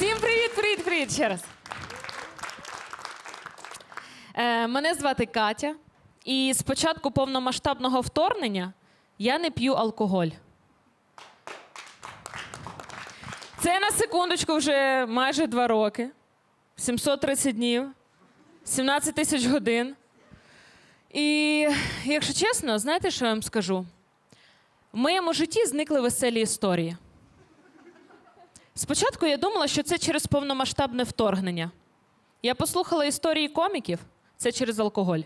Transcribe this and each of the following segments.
Всім привіт, привіт, привіт ще раз. Е, мене звати Катя, і з початку повномасштабного вторгнення я не п'ю алкоголь. Це на секундочку вже майже два роки, 730 днів, 17 тисяч годин. І якщо чесно, знаєте, що я вам скажу? В моєму житті зникли веселі історії. Спочатку я думала, що це через повномасштабне вторгнення. Я послухала історії коміків, це через алкоголь.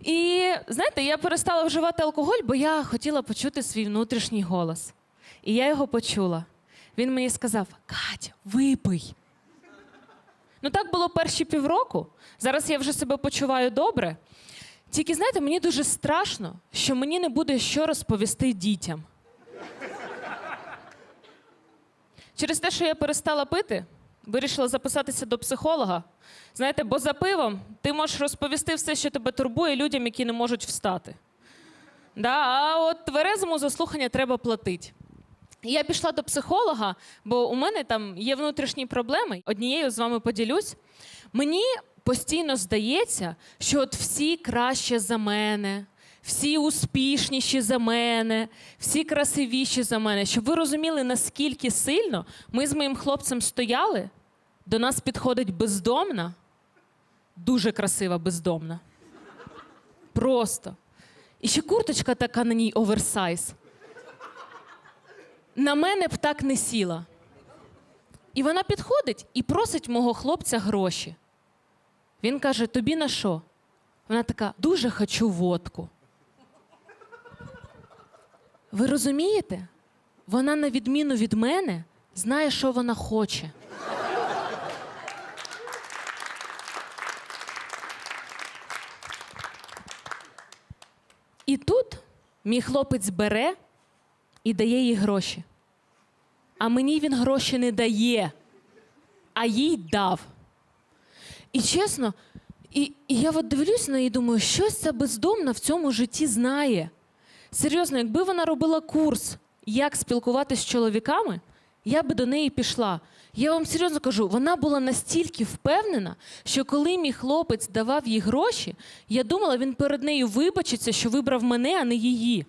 І знаєте, я перестала вживати алкоголь, бо я хотіла почути свій внутрішній голос. І я його почула. Він мені сказав: Катя, випий. Ну так було перші півроку. Зараз я вже себе почуваю добре. Тільки знаєте, мені дуже страшно, що мені не буде що розповісти дітям. Через те, що я перестала пити, вирішила записатися до психолога. Знаєте, бо за пивом ти можеш розповісти все, що тебе турбує людям, які не можуть встати. Да? А от тверезому за слухання треба платити. Я пішла до психолога, бо у мене там є внутрішні проблеми. Однією з вами поділюсь. Мені постійно здається, що от всі краще за мене, всі успішніші за мене, всі красивіші за мене. Щоб ви розуміли, наскільки сильно ми з моїм хлопцем стояли, до нас підходить бездомна, дуже красива бездомна. Просто. І ще курточка така на ній оверсайз. На мене б так не сіла. І вона підходить і просить мого хлопця гроші. Він каже: тобі на що? Вона така: дуже хочу водку. Ви розумієте? Вона, на відміну від мене, знає, що вона хоче. І тут мій хлопець бере і дає їй гроші. А мені він гроші не дає, а їй дав. І чесно, і, і я от дивлюсь на неї і думаю, щось ця бездомна в цьому житті знає. Серйозно, якби вона робила курс, як спілкуватися з чоловіками, я би до неї пішла. Я вам серйозно кажу, вона була настільки впевнена, що коли мій хлопець давав їй гроші, я думала, він перед нею вибачиться, що вибрав мене, а не її.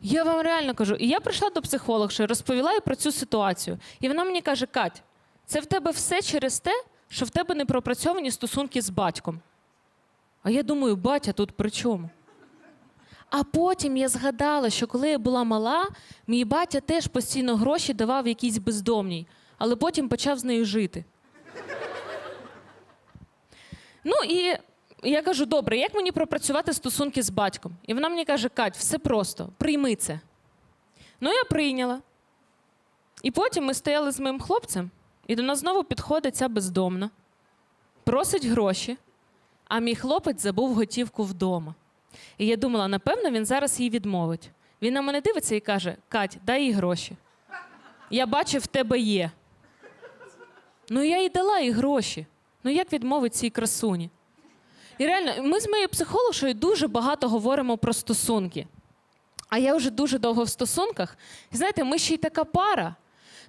Я вам реально кажу. І я прийшла до психологша, розповіла їй про цю ситуацію. І вона мені каже: Кать, це в тебе все через те, що в тебе не пропрацьовані стосунки з батьком. А я думаю, батя тут при чому? А потім я згадала, що коли я була мала, мій батя теж постійно гроші давав якійсь бездомній, але потім почав з нею жити. Ну і я кажу: добре, як мені пропрацювати стосунки з батьком? І вона мені каже: Кать, все просто, прийми це. Ну, я прийняла. І потім ми стояли з моїм хлопцем, і до нас знову підходить ця бездомна, просить гроші, а мій хлопець забув готівку вдома. І я думала, напевно, він зараз їй відмовить. Він на мене дивиться і каже: Кать, дай їй гроші. Я бачив, в тебе є. Ну, я їй дала їй гроші. Ну як відмовить цій красуні? І реально, ми з моєю психологою дуже багато говоримо про стосунки. А я вже дуже довго в стосунках. І знаєте, ми ще й така пара.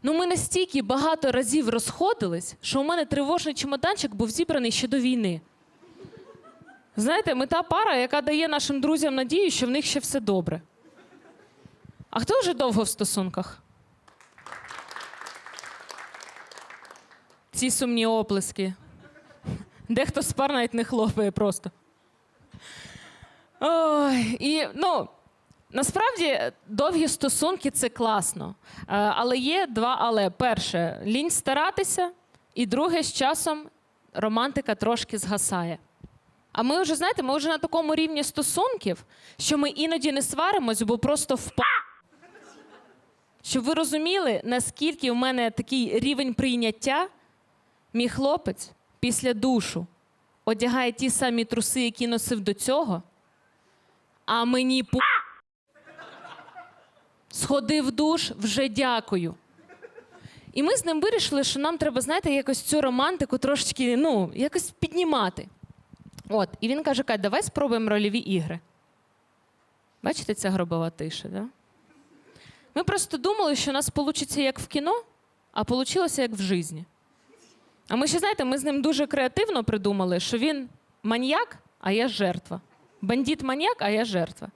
Ну, ми настільки багато разів розходились, що у мене тривожний чемоданчик був зібраний ще до війни. Знаєте, ми та пара, яка дає нашим друзям надію, що в них ще все добре. А хто вже довго в стосунках? Ці сумні оплески. Дехто з пар навіть не хлопає просто. Ой, і ну, насправді довгі стосунки це класно. Е, Але є два але. Перше, лінь старатися, і друге, з часом романтика трошки згасає. А ми вже, знаєте, ми вже на такому рівні стосунків, що ми іноді не сваримось, бо просто впа. Щоб ви розуміли, наскільки в мене такий рівень прийняття, мій хлопець після душу одягає ті самі труси, які носив до цього, а мені пу. Сходив душ, вже дякую. І ми з ним вирішили, що нам треба, знаєте, якось цю романтику трошечки, ну, якось піднімати. От, і він каже: Кать, давай спробуємо рольові ігри. Бачите, ця гробова тиша, да? Ми просто думали, що у нас вийде як в кіно, а вийшло як в житті. А ми ще знаєте, ми з ним дуже креативно придумали, що він маньяк, а я жертва. Бандит маньяк, а я жертва.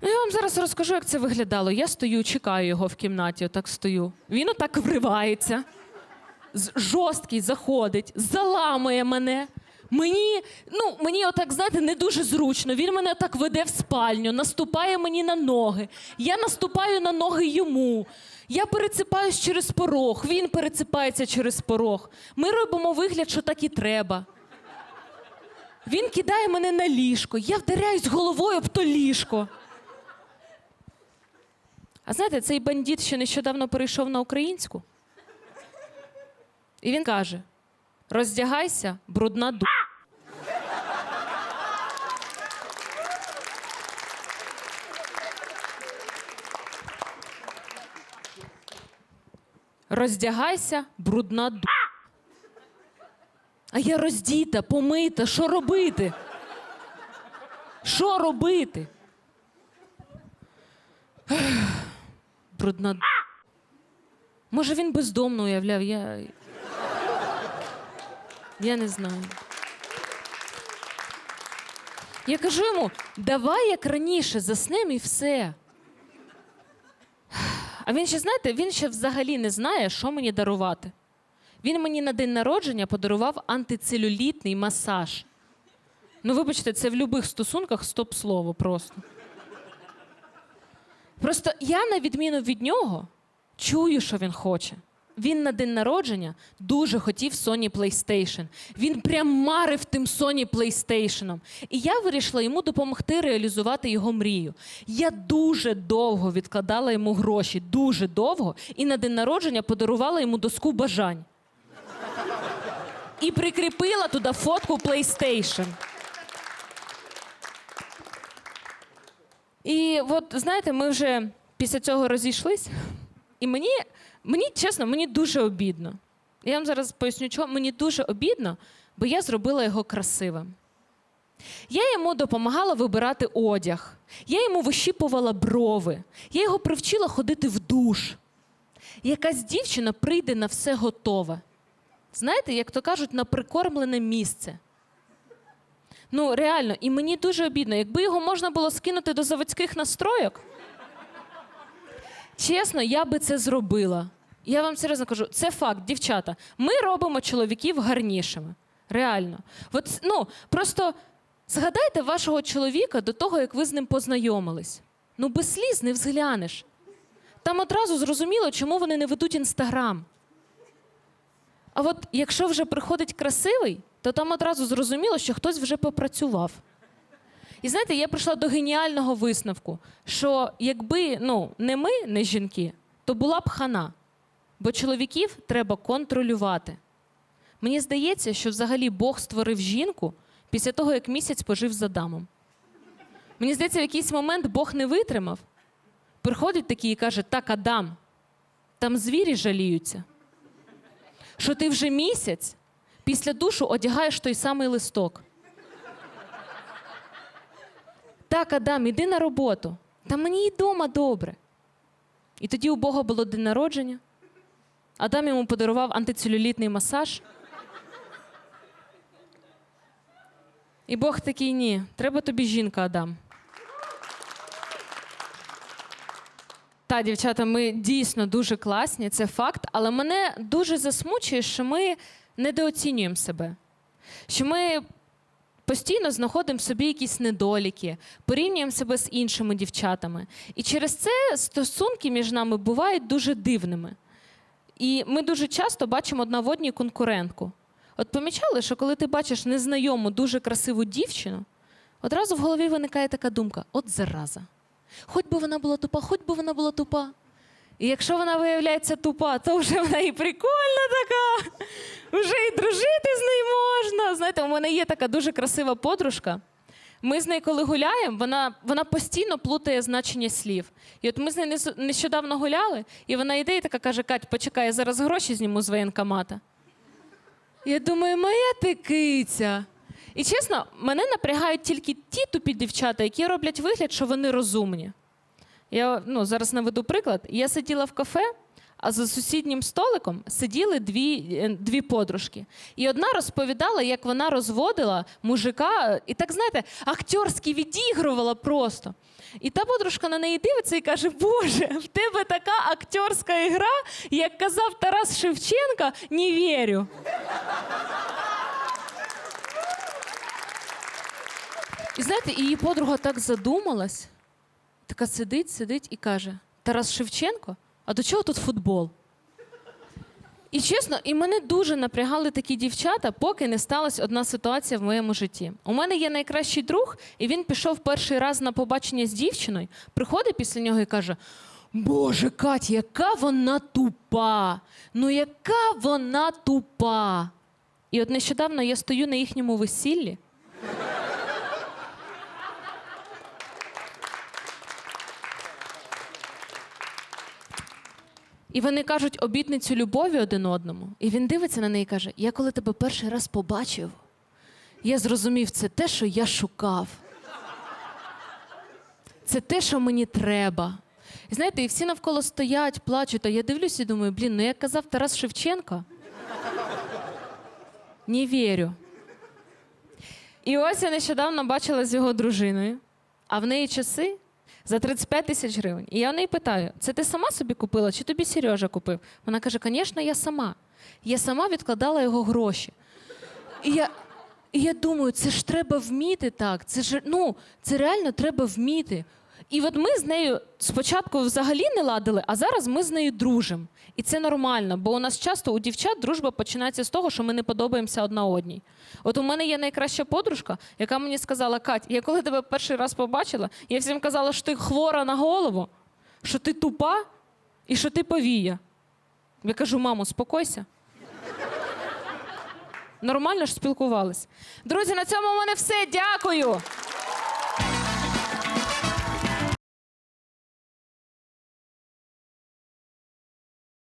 Ну, я вам зараз розкажу, як це виглядало. Я стою, чекаю його в кімнаті, отак стою. Він отак вривається, жорсткий заходить, заламує мене. Мені, ну, мені отак, знаєте, не дуже зручно. Він мене так веде в спальню, наступає мені на ноги. Я наступаю на ноги йому. Я переципаюсь через порог, він переципається через порог. Ми робимо вигляд, що так і треба. Він кидає мене на ліжко, я вдаряюсь головою об то ліжко. А знаєте, цей бандит ще нещодавно перейшов на українську. І він каже: роздягайся, брудна ду. Роздягайся, брудна ду. А я роздіта, помита, що робити? Що робити? Ех, Брудна д- Може, він бездомно уявляв, я. Я не знаю. Я кажу йому, давай як раніше, заснем і все. А він ще, знаєте, він ще взагалі не знає, що мені дарувати. Він мені на день народження подарував антицелюлітний масаж. Ну, вибачте, це в будь-яких стосунках стоп-слово просто. Просто я, на відміну від нього, чую, що він хоче. Він на день народження дуже хотів Sony PlayStation. Він прям марив тим Sony PlayStation. І я вирішила йому допомогти реалізувати його мрію. Я дуже довго відкладала йому гроші, дуже довго, і на день народження подарувала йому доску бажань. І прикріпила туди фотку PlayStation. І от знаєте, ми вже після цього розійшлись, і мені, мені чесно, мені дуже обідно. Я вам зараз поясню, чого мені дуже обідно, бо я зробила його красивим. Я йому допомагала вибирати одяг, я йому вищіпувала брови, я його привчила ходити в душ. Якась дівчина прийде на все готове. Знаєте, як то кажуть, на прикормлене місце. Ну, реально, і мені дуже обідно, якби його можна було скинути до заводських настройок. Чесно, я би це зробила. Я вам серйозно кажу, це факт, дівчата. Ми робимо чоловіків гарнішими. Реально. От, ну, просто згадайте вашого чоловіка до того, як ви з ним познайомились. Ну, без сліз не взглянеш. Там одразу зрозуміло, чому вони не ведуть інстаграм. А от якщо вже приходить красивий, то там одразу зрозуміло, що хтось вже попрацював. І знаєте, я прийшла до геніального висновку, що якби ну, не ми, не жінки, то була б хана. Бо чоловіків треба контролювати. Мені здається, що взагалі Бог створив жінку після того, як місяць пожив з Адамом. Мені здається, в якийсь момент Бог не витримав. Приходить такий і каже: Так, Адам, там звірі жаліються що ти вже місяць після душу одягаєш той самий листок. Так, Адам, іди на роботу. Та мені і вдома добре. І тоді у Бога було день народження. Адам йому подарував антицелюлітний масаж. І Бог такий ні, треба тобі жінка, Адам. Та, дівчата, ми дійсно дуже класні, це факт, але мене дуже засмучує, що ми недооцінюємо себе. Що ми постійно знаходимо в собі якісь недоліки, порівнюємо себе з іншими дівчатами. І через це стосунки між нами бувають дуже дивними. І ми дуже часто бачимо одна в одній конкурентку. От помічали, що коли ти бачиш незнайому, дуже красиву дівчину, одразу в голові виникає така думка: от зараза. Хоч би вона була тупа, хоч би вона була тупа. І якщо вона виявляється тупа, то вже вона і прикольна така, вже і дружити з нею. Знаєте, у мене є така дуже красива подружка. Ми з нею, коли гуляємо, вона, вона постійно плутає значення слів. І от ми з нею нещодавно гуляли, і вона йде і така каже: Кать, почекай, я зараз гроші зніму з воєнкомата. Я думаю, моя ти киця. І чесно, мене напрягають тільки ті тупі дівчата, які роблять вигляд, що вони розумні. Я ну, зараз наведу приклад. Я сиділа в кафе, а за сусіднім столиком сиділи дві, е, дві подружки. І одна розповідала, як вона розводила мужика, і так знаєте, актерськи відігрувала просто. І та подружка на неї дивиться і каже: Боже, в тебе така актерська ігра, як казав Тарас Шевченка, не вірю. І знаєте, її подруга так задумалась, така сидить, сидить і каже: Тарас Шевченко, а до чого тут футбол? І чесно, і мене дуже напрягали такі дівчата, поки не сталася одна ситуація в моєму житті. У мене є найкращий друг, і він пішов перший раз на побачення з дівчиною, приходить після нього і каже: Боже, Катя, яка вона тупа! Ну яка вона тупа! І от нещодавно я стою на їхньому весіллі. І вони кажуть обітницю любові один одному. І він дивиться на неї і каже: Я коли тебе перший раз побачив, я зрозумів, це те, що я шукав. Це те, що мені треба. І знаєте, і всі навколо стоять, плачуть, а я дивлюся і думаю, блін, ну як казав Тарас Шевченко. Не вірю. І ось я нещодавно бачила з його дружиною, а в неї часи за 35 тисяч гривень. І я в неї питаю: це ти сама собі купила, чи тобі Сережа купив? Вона каже: звісно, я сама. Я сама відкладала його гроші. І я, і я думаю, це ж треба вміти так. Це ж ну, це реально треба вміти. І от ми з нею спочатку взагалі не ладили, а зараз ми з нею дружимо. І це нормально, бо у нас часто у дівчат дружба починається з того, що ми не подобаємося одна одній. От у мене є найкраща подружка, яка мені сказала: Кать, я коли тебе перший раз побачила, я всім казала, що ти хвора на голову, що ти тупа і що ти повія. Я кажу, мамо, спокойся. Нормально ж спілкувались. Друзі, на цьому у мене все. Дякую.